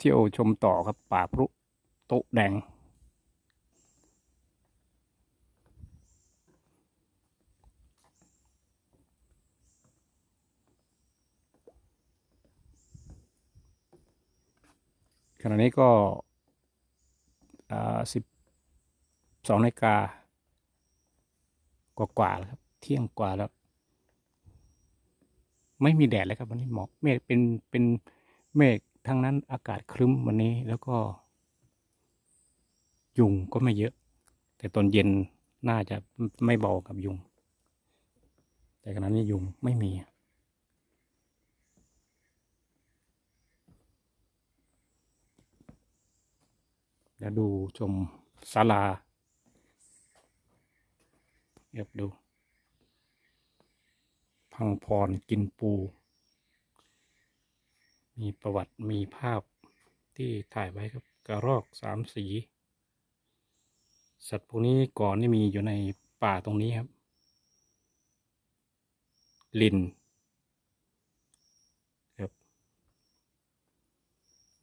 เที่ยวชมต่อครับป่าพรุโตแดง ขณะนี้ก็สิบสองนาฬิกากว่าๆแล้วครับ เที่ยงกว่าแล้ว ไม่มีแดดเลยครับวันนี้หมอกเมฆเป็นเป็นเมฆ ทั้งนั้นอากาศครึ้มวันนี้แล้วก็ ยุงก็ไม่เยอะ แต่ตอนเย็นน่าจะไม่เบากับยุง แต่ขณะนี้ยุงไม่มีเดี๋ยวดูชมศาลาเดี๋ยวดู พังพรกินปู มีประวัติมีภาพที่ถ่ายไว้ครับกระรอกสามสี สัตว์พวกนี้ก่อนนี่มีอยู่ในป่าตรงนี้ครับ ลินครับ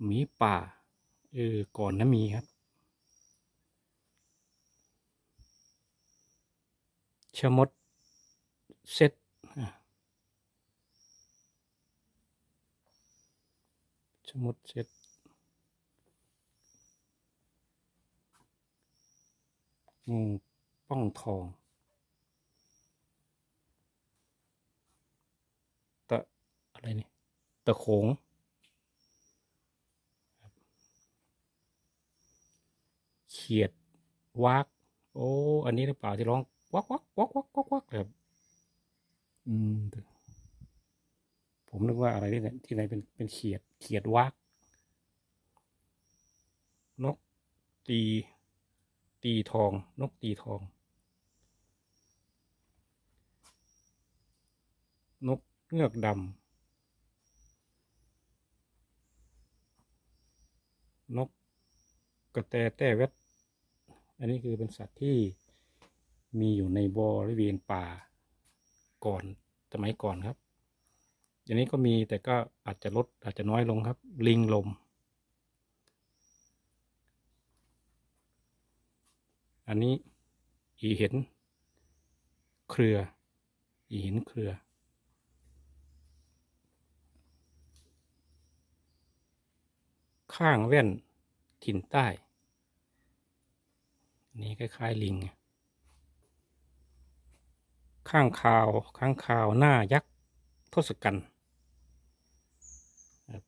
หมีป่าเออก่อนนะมีครับชะมดเซตอะ ชะมดเซตงูป้องทอง ตะ อะไรนี่ ตะโขงเขียดวักโอ้ อันนี้หรือเปล่าที่ร้องวักวักวักวักวักวักแบบอืม ผมนึกว่าอะไรที่ไหนที่ไหนเป็นเป็นเขียดเขียดวักนกตี ตีทอง นกตีทอง นกเงือกดำนกกระแตแต้เวทอันนี้คือเป็นสัตว์ที่มีอยู่ในบริเวณป่าก่อนสมัยก่อนครับ อย่างนี้ก็มีแต่ก็อาจจะลดอาจจะน้อยลงครับ ลิงลม อันนี้อีเห็น เครือ อีเห็นเครือ ข้างแว่นถิ่นใต้ นี่คล้ายๆลิง ข้างคาว ข้างคาวหน้ายักษ์ทศกัณฐ์ครับ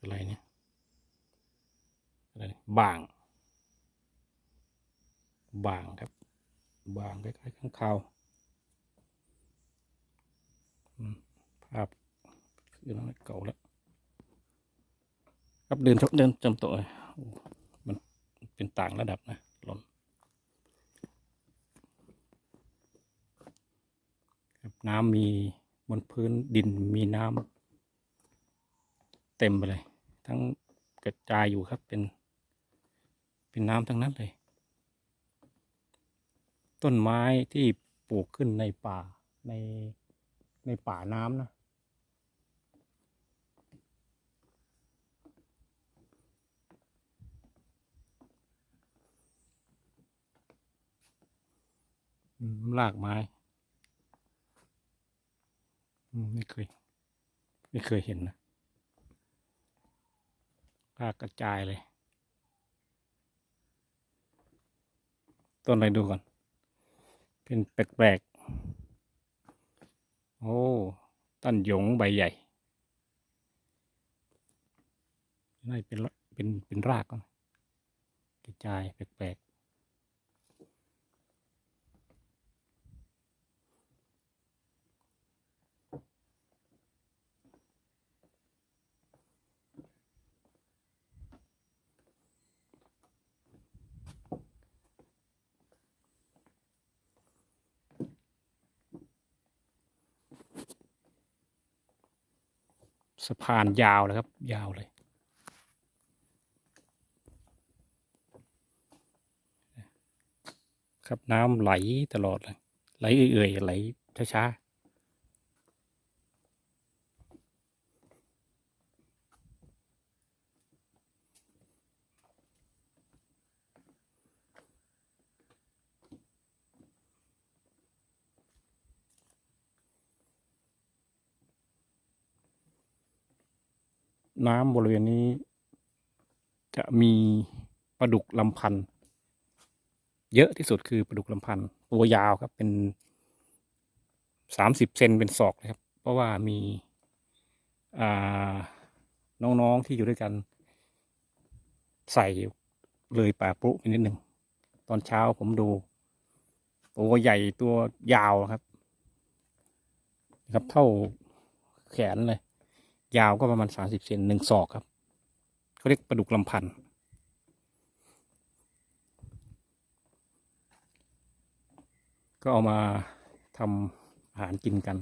อะไรเนี่ยอะไรบาง บางครับ บางคล้ายๆข้างคาวภาพคือน้อยเก่าแล้วครับเดินชมเดินจำตัวมันเป็นต่างระดับนะล่นครับน้ำมีบนพื้นดินมีน้ำเต็มไปเลย ทั้งกระจายอยู่ครับเป็น เป็นน้ำทั้งนั้นเลย ต้นไม้ที่ปลูกขึ้นในป่าในในป่าน้ำนะลากไม้ไม่เคย ไม่เคยเห็นนะ ลากกระจายเลย ต้นอะไรดูก่อน เป็นแปลกๆ โอ้ต้นหยงใบใหญ่น่าจะเป็นเป็นเป็นรากก่อนกระจายแปลกๆ สะพานยาวเลยครับ ยาวเลย ครับน้ำไหลตลอดเลย ไหลเอื่อยๆไหลช้า น้ำบริเวณนี้ จะมีปลาดุกลำพัน เยอะที่สุดคือปลาดุกลำพัน ตัวยาวครับเป็นสามสิบเซนเป็นศอกเลยครับ เพราะว่ามีน้องๆที่อยู่ด้วยกัน ใส่เลยป่าปรุไปนิดหนึ่งตอนเช้าผมดู ตัวใหญ่ตัวยาวครับนะครับเท่าแขนเลย ยาวก็ประมาณสามสิบเซนหนึ่งศอกครับเขาเรียกปลาดุกลำพันธ์ก็เอามาทำอาหารกินกัน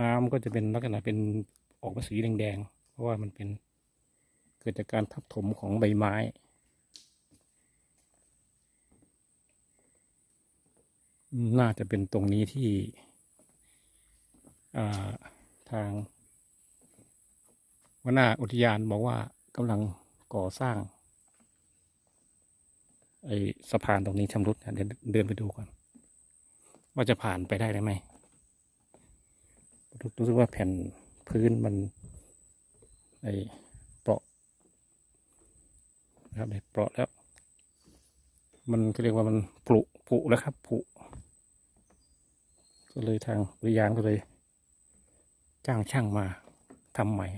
น้ำก็จะเป็นลักษณะเป็นออกมาสีแดงๆ เพราะว่ามันเป็นเกิดจากการทับถมของใบไม้ น่าจะเป็นตรงนี้ที่าทางวนาอุทยานบอกว่ากำลังก่อสร้างไอ้สะพานตรงนี้ชำรุดนะเดี๋ยวเดินไปดูก่อน ว่าจะผ่านไปได้ไหมรู้สึกว่าแผ่นพื้นมัน ไอเปราะนะครับไอเปราะแล้ว มันก็เรียกว่ามันผุผุแล้วครับผุก็เลยทางวิทยานก็เลย จ้างช่างมาทำใหม่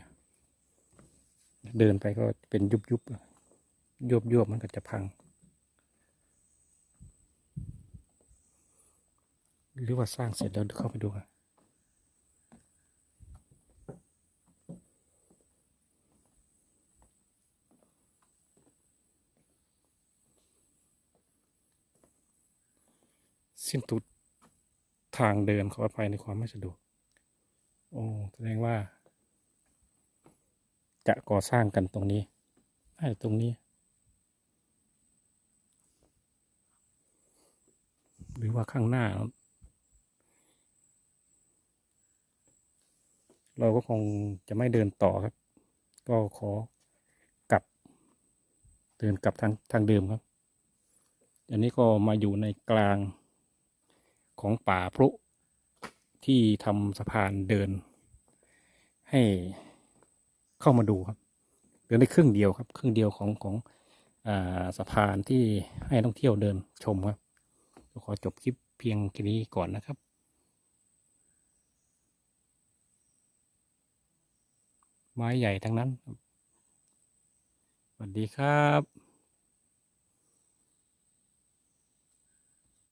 เดินไปก็เป็นยุบยุบยวบยวบมันก็จะพัง หรือว่าสร้างเสร็จแล้วเข้าไปดูกัน สิ้นสุดทางเดินขออภัยในความไม่สะดวก โอ้ แสดงว่า จะก่อสร้างกันตรงนี้น่าจะตรงนี้ หรือว่าข้างหน้า เราก็คงจะไม่เดินต่อครับ ก็ขอกลับ เดินกลับทางทางเดิมครับ อันนี้ก็มาอยู่ในกลาง ของป่าพรุที่ทำสะพานเดิน ให้เข้ามาดูครับเดินได้ครึ่งเดียวครับ ครึ่งเดียวของของอสะพานที่ให้นักท่องเที่ยวเดินชมครับขอจบคลิปเพียงแค่นี้ก่อนนะครับไม้ใหญ่ทั้งนั้น สวัสดีครับ